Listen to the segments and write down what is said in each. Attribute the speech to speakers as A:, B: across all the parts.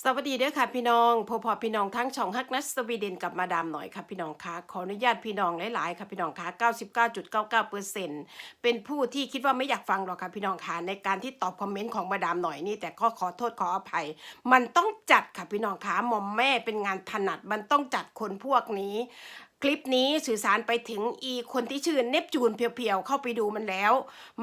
A: สวัสดีเด้อค่ะพี่น้องพอพอพี่น้องทั้งช่องฮักนัสสวีเดนกับมาดามหน่อยค่ะพี่น้องคะขออนุญาตพี่น้องหลายๆค่ะพี่น้องคะ99.99%เซเป็นผู้ที่คิดว่าไม่อยากฟังหรอกค่ะพี่น้องคะในการที่ตอบคอมเมนต์ของมาดามหน่อยนี่แต่ก็ขอโทษขออภัย มันต้องจัดค่ะพี่น้องคะหม่อมแม่เป็นงานถนัดมันต้องจัดคนพวกนี้ คลิปนี้สื่อสารไปถึงอีคนที่ชื่อเนปจูนเพียวๆ เข้าไปดูมันแล้ว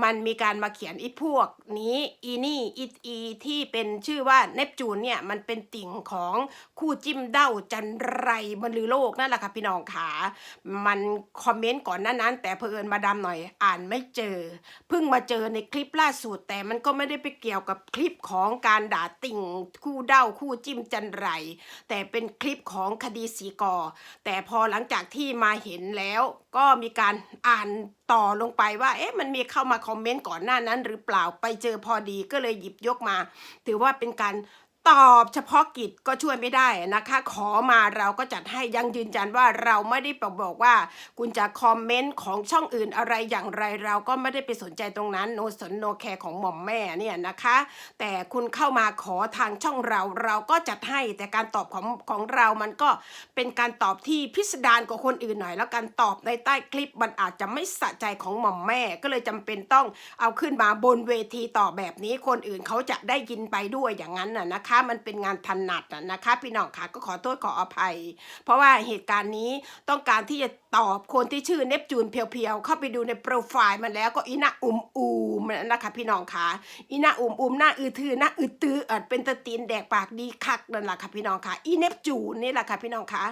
A: มันมีการมาเขียนอีพวกนี้อีนี่อีอีที่เป็นชื่อว่าเนปจูนเนี่ยมันเป็นติ่งของคู่จิ้มเด้าจันไรบรรลือโลกนั่นแหละค่ะพี่น้องขามันคอมเมนต์ก่อนหน้านั้น แต่เพอเอิญมาดามหน่อยอ่านไม่เจอ เพิ่งมาเจอในคลิปล่าสุด แต่มันก็ไม่ได้ไปเกี่ยวกับคลิปของการด่าติ่งคู่เด้าคู่จิ้มจันไร แต่เป็นคลิปของคดีสีกอ แต่พอหลังจากที่มาเห็นแล้ว ก็มีการอ่านต่อลงไปว่า เอ๊ะมันมีเข้ามาคอมเมนต์ก่อนหน้านั้นหรือเปล่าไปเจอพอดีก็เลยหยิบยกมา ถือว่าเป็นการ ตอบเฉพาะกิจก็ช่วยไม่ได้นะคะ ขอมาเราก็จัดให้ยังยืนยันว่าเราไม่ได้บอกว่า คุณจะคอมเมนต์ของช่องอื่นอะไรอย่างไรเราก็ไม่ได้ไปสนใจตรงนั้น โนสนโนแคร์ของหม่อมแม่เนี่ยนะคะ แต่คุณเข้ามาขอทางช่องเราเราก็จัดให้แต่การตอบของของเรามันก็เป็นการตอบที่พิสดารกว่าคนอื่นหน่อย แล้วการตอบในใต้คลิปมันอาจจะไม่สะใจของหม่อมแม่ ก็เลยจำเป็นต้องเอาขึ้นมาบนเวทีต่อแบบนี้คนอื่นเขาจะได้ยินไปด้วยอย่างนั้นน่ะนะคะมันเป็นงานถนัดน่ะนะคะ พี่น้องค่ะก็ขอโทษขออภัย เพราะว่าเหตุการณ์นี้ต้องการที่จะตอบคนที่ชื่อเนปจูนเพียวๆ เข้าไปดูในโปรไฟล์มันแล้วก็อีน่าอุ่มอูมนะคะพี่น้องค่ะอีน่าอุ่มอูมหน้าอือทือหน้าอือตื้อเออเป็นตะตีนแดกปากดีคักนั่นแหละค่ะพี่น้องค่ะอีเนปจูนนี่แหละค่ะพี่น้องค่ะ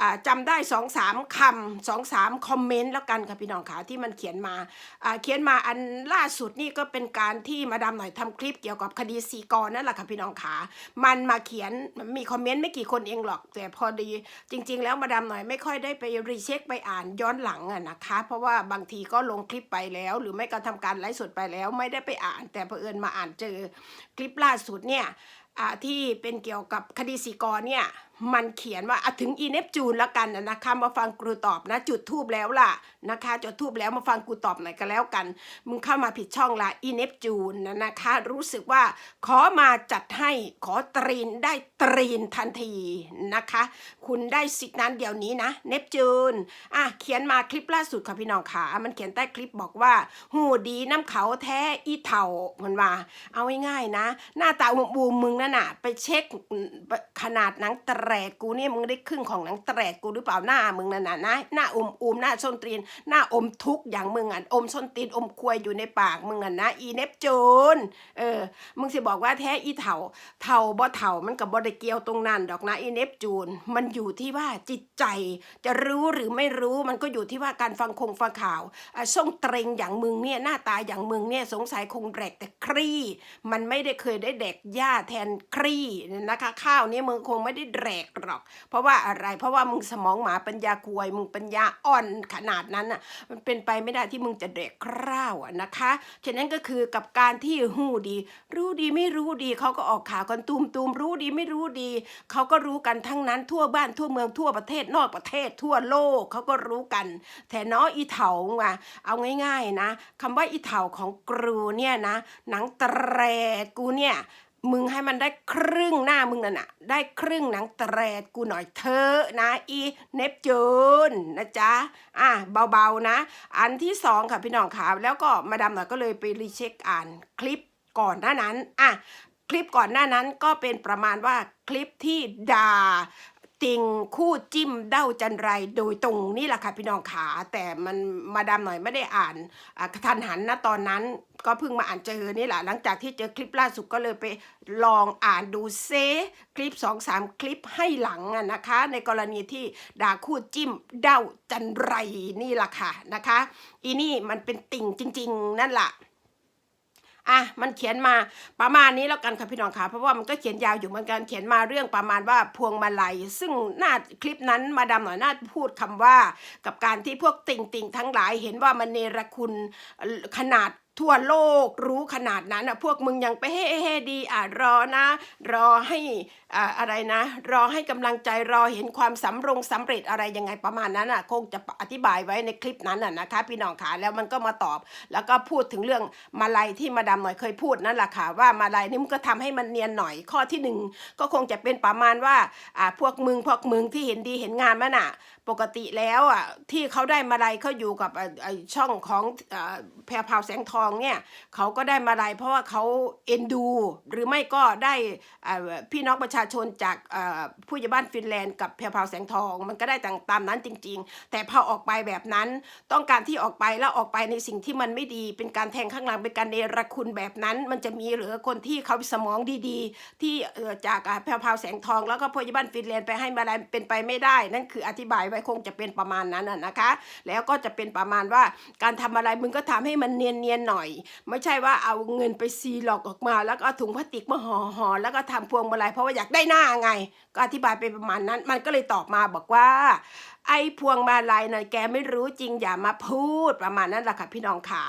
A: อ่าจำได้สองสามคำสองสามคอมเมนต์แล้วกันค่ะพี่น้องค่ะที่มันเขียนมาเขียนมาอันล่าสุดนี่ก็เป็นการที่มาดามหน่อยทำคลิปเกี่ยวกับคดีสีกรนั่นแหละค่ะพี่น้องค่ะมันมาเขียนมีคอมเมนต์ไม่กี่คนเองหรอก แต่พอดีจริง ๆ แล้วมาดามหน่อยไม่ค่อยได้ไปรีเช็คไปอ่านย้อนหลังอะนะคะ เพราะว่าบางทีก็ลงคลิปไปแล้ว หรือไม่ก็ทำการไลฟ์สดไปแล้ว ไม่ได้ไปอ่าน แต่เผอิญมาอ่านเจอคลิปล่าสุดเนี่ยที่เป็นเกี่ยวกับคดีสีกรเนี่ย มันเขียนว่าถึงอีเนปจูนแล้วกันนะคะ มาฟังกูตอบนะ จุดทูบแล้วล่ะนะคะ จุดทูบแล้วมาฟังกูตอบหน่อยก็แล้วกัน มึงเข้ามาผิดช่องละอีเนปจูนนะนะคะ รู้สึกว่าขอมาจัดให้ขอตรีนได้ตรีนทันทีนะคะ คุณได้สิทธินั้นเดี๋ยวนี้นะ เนปจูนอะเขียนมาคลิปล่าสุดค่ะพี่น้องขามันเขียนใต้คลิปบอกว่า หูดีน้ำเขาแท้อีเถ่ามันว่า เอาง่ายๆนะ หน้าตาบูมๆมึงนั่นน่ะ ไปเช็คขนาดหนังตรดกูเนี่ยมึงได้ครึ่งของหนังแตรดกูหรือเปล่าหน้ามึงนั่นนะนะหน้าอมอูมหน้าส้นตีน หน้าอมทุกอย่างมึงอะอมส้นตีนอมควยอยู่ในปากมึงอะนะอีเนปจูนเออมึงสิบอกว่าแท้อีเถ่าเถ่าบ่เถ่ามันกับบ่ได้เกี่ยวตรงนั้นดอกนะอีเนปจูน มันอยู่ที่ว่าจิตใจ จะรู้หรือไม่รู้มันก็อยู่ที่ว่าการฟังคงฟังข่าวอะส่งเตรงอย่างมึงเนี่ยหน้าตาอย่างมึงเนี่ยสงสัยคงแดกแต่ครี่ มันไม่ได้เคยได้แดกหญ้าแทนครี่นะคะ ข้าวนี่ยมึงคงไม่ได้แดกหรอก เพราะว่าอะไรเพราะว่ามึงสมองหมาปัญญาควย มึงปัญญาอ่อนขนาดนั้นอะมันเป็นไปไม่ได้ที่มึงจะแดกข้าวอะนะคะฉะนั้นก็คือกับการที่หู้ดี รู้ดีไม่รู้ดีเขาก็ออกข่าวกันตูมตูมรู้ดีไม่รู้ดีเขาก็รู้กันทั้งนั้นทั่วบ้านทั่วเมืองทั่วประเทศนอกประเทศ ทั่วโลกเขาก็รู้กันแต่เนาะอีเถาว่ะเอาง่าย ๆนะคำว่าอีเถาของกรูเนี่ยนะ หนังแตรกูเนี่ย มึงให้มันได้ครึ่งหน้ามึงนั่นน่ะ ได้ครึ่งหนังแตรดกูหน่อยเธอนะอีเนปจูนนะจ๊ะอะเบาๆนะ อันที่สองค่ะพี่น้องขาแล้วก็มาดามหน่อยก็เลยไปรีเช็คอ่านคลิปก่อนหน้านั้นอะคลิปก่อนหน้านั้นก็เป็นประมาณว่าคลิปที่ด่า ติงคู่จิ้มเด้าจันไรโดยตรงนี่แหละค่ะพี่น้องขาแต่มันมาดามหน่อยไม่ได้อ่านกระทันหันนะตอนนั้นก็เพิ่งมาอ่านเจอนี่แหละหลังจากที่เจอคลิปล่าสุดก็เลยไปลองอ่านดูเซคลิปสองสามคลิปให้หลังอะนะคะ ในกรณีที่ด่าคู่จิ้มเด้าจันไรนี่แหละค่ะนะคะ อีนี่มันเป็นติ่งจริง ๆ นั่นแหละ อะมันเขียนมาประมาณนี้แล้วกันค่ะพี่น้องค่ะเพราะว่ามันก็เขียนยาวอยู่เหมือนกันเขียนมาเรื่องประมาณว่าพวงมาลัย ซึ่งหน้าคลิปนั้นมาดามหน่อยน่าพูดคำว่า กับการที่พวกติ่งติ่งทั้งหลายเห็นว่ามันเนรคุณขนาด ทั่วโลกรู้ขนาดนั้นอะพวกมึงยังไปเฮ้เฮ้ดีอะรอนะ รอให้อ่าอะไรนะ รอให้กำลังใจรอเห็นความสำรงสำเร็จอะไรยังไงประมาณนั้นอะคงจะอธิบายไว้ในคลิปนั้นอะนะคะพี่น้องขาแล้วมันก็มาตอบ แล้วก็พูดถึงเรื่องมาลัยที่มาดามหน่อยเคยพูดนั่นแหละค่ะว่ามาลัยนี่มันก็ทำให้มันเนียนหน่อยข้อที่หนึ่งก็คงจะเป็นประมาณว่าอ่าพวกมึงพวกมึงที่เห็นดีเห็นงามมันอะ ปกติแล้วอะที่เขาได้มาลัยเขาอยู่กับไอช่องของอ่าแพรพาวแสงทองเนี่ยเขาก็ได้มาลัยเพราะว่าเขาเอ็นดู หรือไม่ก็ได้พี่น้องประชาชนจากผู้ใหญ่บ้านฟินแลนด์กับแพรพาวแสงทอง มันก็ได้ตามตามนั้นจริง ๆ แต่พอออกไปแบบนั้นต้องการที่ออกไปแล้วออกไปในสิ่งที่มันไม่ดี เป็นการแทงข้างหลังเป็นการเนรคุณแบบนั้น มันจะมีเหรือคนที่เขาสมองดีๆ ที่จากแพรพาวแสงทอง แล้วก็ผู้ใหญ่บ้านฟินแลนด์ไปให้มาลัยเป็นไปไม่ได้ นั่นคืออธิบายไว้คงจะเป็นประมาณนั้นนะนะคะ แล้วก็จะเป็นประมาณว่าการทำอะไรมึงก็ทำให้มันเนียนๆหน่อยไม่ใช่ว่าเอาเงินไปซีหลอกออกมา แล้วก็ถุงพลาสติกมาห่อห่อแล้วก็ทำพวงมาลัยเพราะว่าอยากได้หน้าไง ก็อธิบายไปประมาณนั้น มันก็เลยตอบมาบอกว่า ไอ้พวงมาลัยน่ะแกไม่รู้จริงอย่ามาพูดประมาณนั้นแหละค่ะพี่น้องขา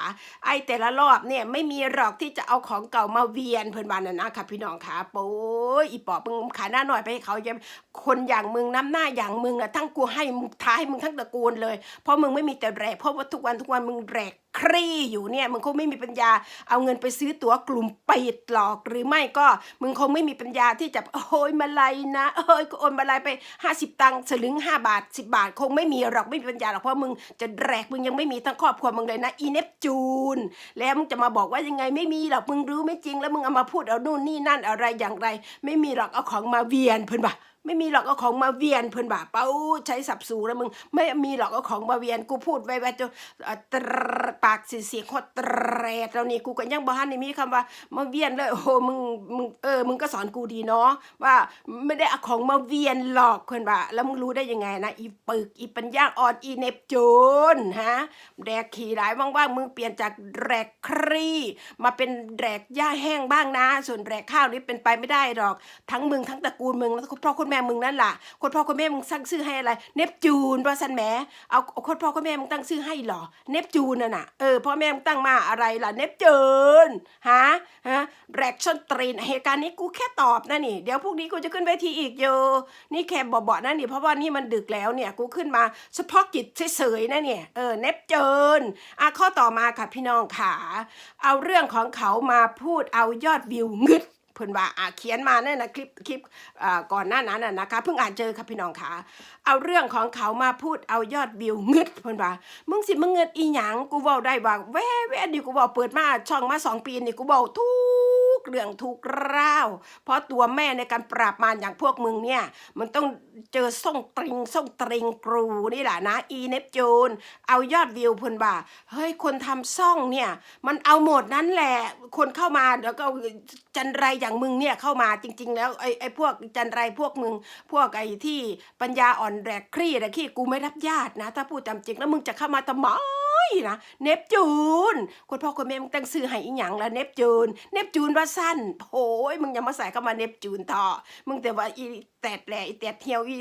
A: ไอ้แต่ละรอบเนี่ยไม่มีหรอกที่จะเอาของเก่ามาเวียนเพื่อนบ้านน่ะนะค่ะพี่น้องขาโป้ยอีปอบมึงขายหน้าหน่อยไปให้เขาจะคนอย่างมึงน้ำหน้าอย่างมึงอะทั้งกูให้มึงท้ายมึงทั้งตระกูลเลย เพราะมึงไม่มีแต่แรกเพราะว่าทุกวันทุกวันมึงแรกครีอยู่เนี่ยมึงคงไม่มีปัญญาเอาเงินไปซื้อตั๋วกลุ่มปิดหรอกหรือไม่ก็มึงคงไม่มีปัญญาที่จะโอ้ยมาลัยนะเอ้ยก็โอนมาลัยไปห้าสิบตังค์สลึงห้าบาทสิบาทคงไม่มีหรอกไม่มีปัญญาหรอกเพราะมึงจะแรกมึงยังไม่มีทั้งครอบครัวมึงเลยนะอีเนปจูน แล้วมึงจะมาบอกว่ายังไงไม่มีหรอกมึงรู้ไม่จริง แล้วมึงเอามาพูดเอานู่นนี่นั่นอะไรอย่างไร ไม่มีหรอกเอาของมาเวียนเพื่อนบ่า ไม่มีหรอกเอาของมาเวียนเพื่อนบ่าเป้าใช้สับสูแล้วมึง ไม่มีหรอกเอาของมาเวียนกูพูดไว้ไว่าจะตรปากสีเสียงโคตรแตรดแล้วนี่กูก็ยังบ่ฮันนี่มีคำว่ามาเวียนเลยโอ้มึงมึงเออมึงก็สอนกูดีเนาะว่าไม่ได้เอาของมาเวียนหรอกเพื่อนบ่าแล้วมึงรู้ได้ยังไงนะอีปึกอีปัญญาอ่อนอีเนปจูนฮะแดกขี่หลายว่างๆมึงเปลี่ยนจากแดกครีมาเป็นแดกหญ้าแห้งบ้างนะ ส่วนแดกข้าวนี่เป็นไปไม่ได้หรอก ทั้งมึงทั้งตระกูลมึงแล้วคุณพ่อคุณแม่มึงนั่นล่ะคุณพ่อคุณแม่มึงตั้งชื่อให้อะไร เนปจูนว่าสันแหมเอาเอาคุณพ่อคุณแม่มึงตั้งชื่อให้เหรอ เนปจูนน่ะน่ะเออพ่อแม่มึงตั้งมาอะไรล่ะ เนปจูนฮะฮะแรกชนตรีนเหตุการณ์นี้กูแค่ตอบนะนี่ เดี๋ยวพรุ่งนี้กูจะขึ้นเวทีอีกโยนี่แค่บอกๆนะนี่เพราะว่านี่มันดึกแล้วเนี่ยกูขึ้นมาเฉพาะกิจเฉยๆนะเนี่ยเออเนปจูนอะข้อต่อมาค่ะพี่น้องขาเอาเรื่องของเขามาพูดเอายอดวิวงึด เพิ่นว่าอ่าเขียนมาเนี่ยนะคลิปคลิปอ่าก่อนหน้านั้นน่ะนะคะเพิ่งอ่านเจอค่ะพี่น้องค่ะเอาเรื่องของเขามาพูดเอายอดวิวงึดเพิ่นว่ามึงสิมึงเงิดอีหยังกูเว้าได้ว่าแว่แว่ดีกูเว้าเปิดมาช่องมาสองปีนี่กูเว้าทุก เรื่องทุกราว เพราะตัวแม่ในการปราบมารอย่างพวกมึงเนี่ย มันต้องเจอส่งตริงส่งตริงกรูนี่แหละนะอีเนปจูนเอายอดวิวพนว่าเฮ้ยคนทำซ่องเนี่ย มันเอาหมดนั้นแหละ คนเข้ามาแล้วก็จันไรอย่างมึงเนี่ยเข้ามาจริง ๆ แล้วไอ้ไอ้พวกจันไรพวกมึง พวกไอ้ที่ปัญญาอ่อนแรกครี่แรกขี้กูไม่รับญาตินะ ถ้าพูดตามจริงแล้วมึงจะเข้ามาทำไม นะเนปจูนคุณพ่อคุณแม่มึงตั้งซื้อให้อีหยังละเนปจูน เนปจูนว่าสั้นโอ้ยมึงอย่ามาใส่เข้ามาเนปจูนต่อมึงแต่ว่าอีแตดแหล่อีแตดเที่ยวอี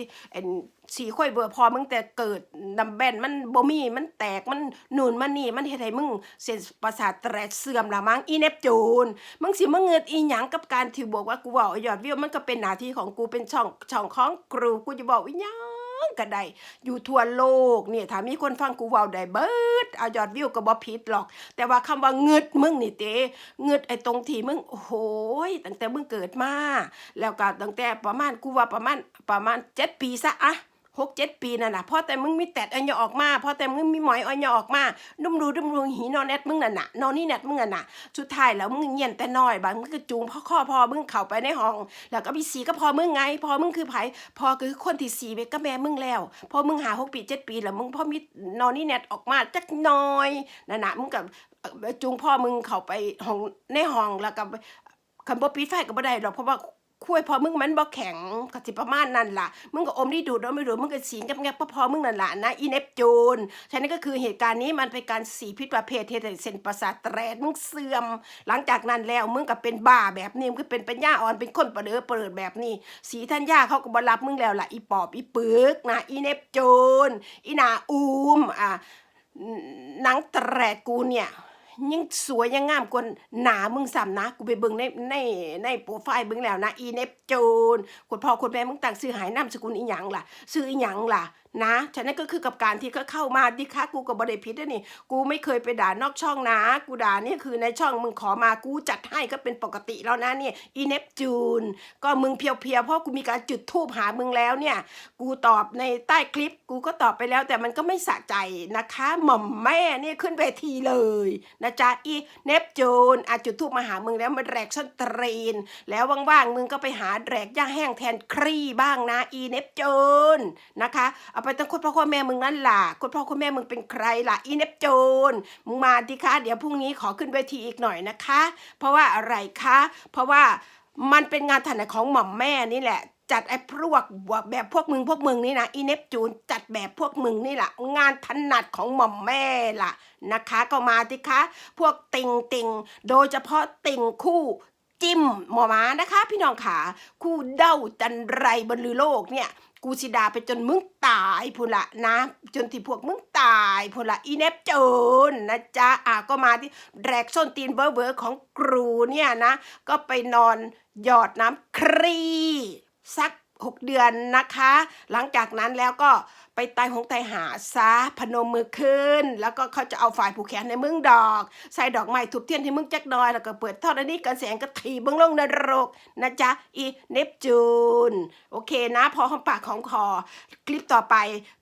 A: สีค่อยเบอร์พอมึงแต่เกิดนำแบนมันบ่มีมันแตกมันหนุนมันนี่มันเฮ็ดให้มึงเส้นประสาทแตกเสื่อมละมั้งอีเนปจูนมึงสิมาเงิดอีหยังกับการที่บอกว่ากูเว้ายอดวิวมันก็เป็นหน้าที่ของกูเป็นช่องช่องของครูกูจะบอกอีหยัง ก็ได้อยู่ทั่วโลกเนี่ยถ้ามีคนฟังกูเว้าได้เบิดเอายอดวิวก็บ่ผิดหรอก แต่ว่าคำว่าเงิดมึงนี่เต้เงิดไอ้ตรงที่มึงโอ้โหยตั้งแต่มึงเกิดมาแล้วก็ตั้งแต่ประมาณกูว่าประมาณประมาณเจ็ดปีซะอะ หกเจ็ดปีนั่นน่ะพ่อแต่มึงมีแตดอันยออกมาพ่อแต่มึงมีหมอยอันยออกมาดุมรูดุมรูหีนอนแนทมึงน่ะน่ะนอนนี่แนทมึงน่ะน่ะสุดท้ายแล้วมึงเงียนแต่น้อยบางมึงก็จูงพ่อข้อพอมึงเข้าไปในห้อง แล้วก็พี่สีก็พอมึงไงพอมึงคือไผพอคือคนที่สีไปก็แม่มึงแล้วพอมึงหาหกปีเจ็ดปีแล้วมึงพ่อมีนอนนี่แนทออกมาจักน้อยนั่นน่ะมึงกับจูงพ่อมึงเข้าไปห้องในห้องแล้วก็คันบ่ปิดไฟก็บ่ได้หรอกเพราะว่า คุยพอมึงมันบ่แข็งก็สิประมาณนั้นล่ะ มึงก็อมที่ดูดแล้วไม่ดูมึงก็สีงับงับพอมึงนั่นล่ะนะอีเนปจูนฉะนั้นก็คือเหตุการณ์นี้มันเป็นการสีพิษประเภทเทเส้นประสาทแตรมึงเสื่อม หลังจากนั้นแล้วมึงก็เป็นบ้าแบบนี้มึงก็เป็นปัญญาอ่อนเป็นคนประเดือเปิดแบบนี้ สีทัญญาเขาก็บ่รับมึงแล้วล่ะอีปอบอีปึกนะอีเนปจูนอีนาอูมอะหนังแตรกูเนี่ย ยังสวยยังงามกว่าหนามึงซ้ำนะ กูไปเบิ่งในในในโปรไฟล์เบิ่งแล้วนะ อีเนปจูนคนพ่อคนแม่มึงต่างซื้อหายนามสกุลอีหยังล่ะ ซื้ออีหยังล่ะ นะ ฉะนั้นก็คือกับการที่ก็เข้ามาดิคะกูกับบริพิษนี่ กูไม่เคยไปด่านอกช่องนะ กูด่านี่คือในช่องมึงขอมากูจัดให้ก็เป็นปกติแล้วนะเนี่ยอีเนปจูน ก็มึงเพียวๆเพราะกูมีการจุดทูบหามึงแล้วเนี่ย กูตอบในใต้คลิป กูก็ตอบไปแล้ว แต่มันก็ไม่สะใจนะคะ หม่อมแม่เนี่ยขึ้นเวทีเลยนะจ๊ะอีเนปจูนอาจุดทูบมาหามึงแล้วมันแรกส้นตรีน แล้วว่างๆมึงก็ไปหาแรกย่างแห้งแทนครีบ้างนะอีเนปจูนนะคะไปตั้งคนพ่อคุณแม่มึงนั่นล่ะคนพ่อคุณแม่มึงเป็นใครล่ะอีเนปจูนมึงมาดิคะ เดี๋ยวพรุ่งนี้ขอขึ้นเวทีอีกหน่อยนะคะ เพราะว่าอะไรคะ เพราะว่ามันเป็นงานถนัดของหม่อมแม่นี่แหละจัดไอ้พวกแบบพวกมึงพวกมึงนี่นะอีเนปจูนจัดแบบพวกมึงนี่แหละงานถนัดของหม่อมแม่ล่ะนะคะ ก็มาดิคะ พวกติงติงโดยเฉพาะติงคู่จิ้มหมอมานะคะ พี่น้องขาคู่เด้าจันไรบรรลือโลกเนี่ย กูสิดาไปจนมึงตายพูนละนะ จนที่พวกมึงตายพูนละอีเนปจูนนะจ๊ะอะก็มาที่แรกส้นตีนเบอร์เบอร์ของกรูเนี่ยนะ ก็ไปนอนหยอดน้ำครี สักหกเดือนนะคะ หลังจากนั้นแล้วก็ ไปตายหงตายหาซะพนมมือขึ้น แล้วก็เขาจะเอาฝ่ายผูกแขนในมึงดอก ใส่ดอกไม้ทุบเทียนที่มึงจักดอย แล้วก็เปิดท่อนี้กันแสงก็ถีบึงลงนรกนะจ๊ะอีเนปจูน โอเคนะ พอหอมปากของคอ คลิปต่อไป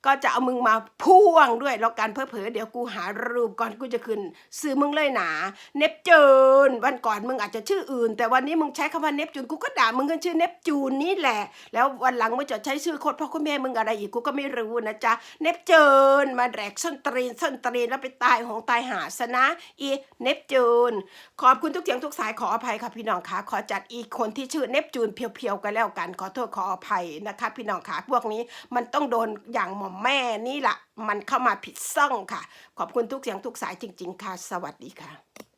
A: ก็จะเอามึงมาพ่วงด้วยแล้วกันเพื่อเผอเดี๋ยวกูหารูปก่อนกูจะขึ้นซื้อมึงเลยหนาเนปจูน วันก่อนมึงอาจจะชื่ออื่น แต่วันนี้มึงใช้คำว่าเนปจูนกูก็ด่ามึงกันชื่อเนปจูนนี่แหละ แล้ววันหลังมึงจะใช้ชื่อโคตรพ่อคุณแม่มึงอะไรอีกกูก็ไม่รู้นะจ๊ะเนปจูนมาแดกส้นตรีนส้นตรีนแล้วไปตายของตายหาซะนะอีเนปจูนขอบคุณทุกเสียงทุกสายขออภัยค่ะพี่น้องคะขอจัดอีกคนที่ชื่อเนปจูนเพียวๆกันแล้วกัน ขอโทษขออภัยนะคะ พี่น้องคะพวกนี้มันต้องโดนอย่างหม่อมแม่นี่แหละมันเข้ามาผิดซ่องค่ะ ขอบคุณทุกเสียงทุกสายจริง ๆ ค่ะ สวัสดีค่ะ